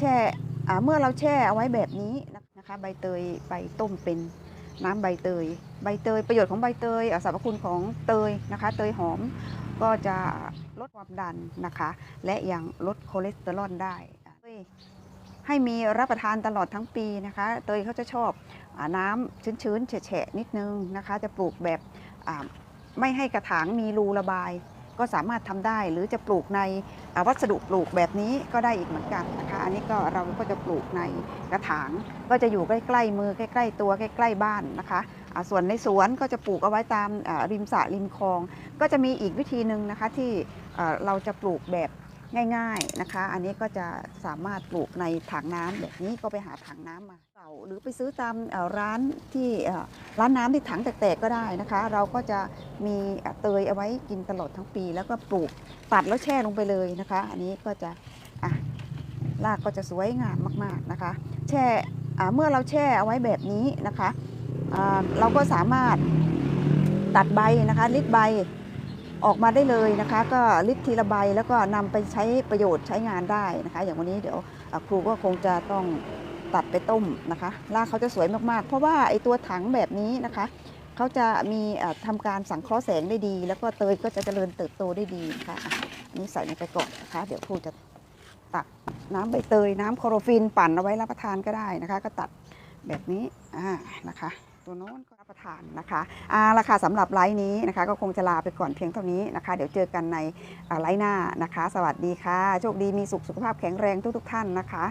แช่เมื่อเราแช่เอาไว้แบบนี้นะคะใบเตยไปต้มเป็นน้ำใบเตย ใบเตยประโยชน์ของใบเตยอ่าสรรพคุณของเตยนะคะ เตยหอมก็จะลดความดันนะคะ และยังลดคอเลสเตอรอลได้ให้มีรับประทานตลอดทั้งปีนะคะ เตยเขาจะชอบอน้ำชื้นๆแฉะๆนิดนึงนะคะ จะปลูกแบบไม่ให้กระถางมีรูระบาย ก็สามารถทำได้ หรือจะปลูกในวัสดุปลูกแบบนี้ก็ได้อีกเหมือนกันนะคะอันนี้ก็เราก็จะปลูกในกระถาง ก็จะอยู่ใกล้ๆมือใกล้ ๆ ตัวใกล้ ๆ บ้านนะคะส่วนในสวนก็จะปลูกเอาไว้ตามริมสระริมคลอง ก็จะมีอีกวิธีหนึ่งนะคะที่เราจะปลูกแบบ ง่าย ๆนะคะ อันนี้ก็จะสามารถปลูกในถังน้ำแบบนี้ก็ไปหาถังน้ำมาเก่าหรือไปซื้อตามร้านที่ร้านน้ำที่ถังแตกๆก็ได้นะคะ เราก็จะมีเตยเอาไว้กินตลอดทั้งปี แล้วก็ปลูกตัดแล้วแช่ลงไปเลยนะคะ อันนี้ก็จะอะรากก็จะสวยงามมากๆนะคะ แช่เมื่อเราแช่เอาไว้แบบนี้นะคะเราก็สามารถตัดใบนะคะลิดใบ ออกมาได้เลยนะคะ ก็ลิดทีละใบแล้วก็นำไปใช้ประโยชน์ใช้งานได้นะคะ อย่างวันนี้เดี๋ยวครูก็คงจะต้องตัดไปต้มนะคะรากเขาจะสวยมากๆ เพราะว่าไอตัวถังแบบนี้นะคะเขาจะมีอ่าทำการสังเคราะห์แสงได้ดี แล้วก็เตยก็จะเจริญเติบโตได้ดีะคะ่ะนี่ใส่ลงไปก่อนนะคะ เดี๋ยวครูจะตักน้ำใบเตยน้ำโคลอโรฟินปั่นเอาไว้รับประทานก็ได้นะคะ ก็ตัดแบบนี้อ่านะคะ ตัวโน้นก็รับประทานนะคะอ่าราคาสำหรับไลฟ์นี้นะคะ ก็คงจะลาไปก่อนเพียงเท่านี้นะคะ เดี๋ยวเจอกันในไลฟ์หน้านะคะ สวัสดีค่ะ โชคดีมีสุขสุขภาพแข็งแรงทุกๆท่านนะคะ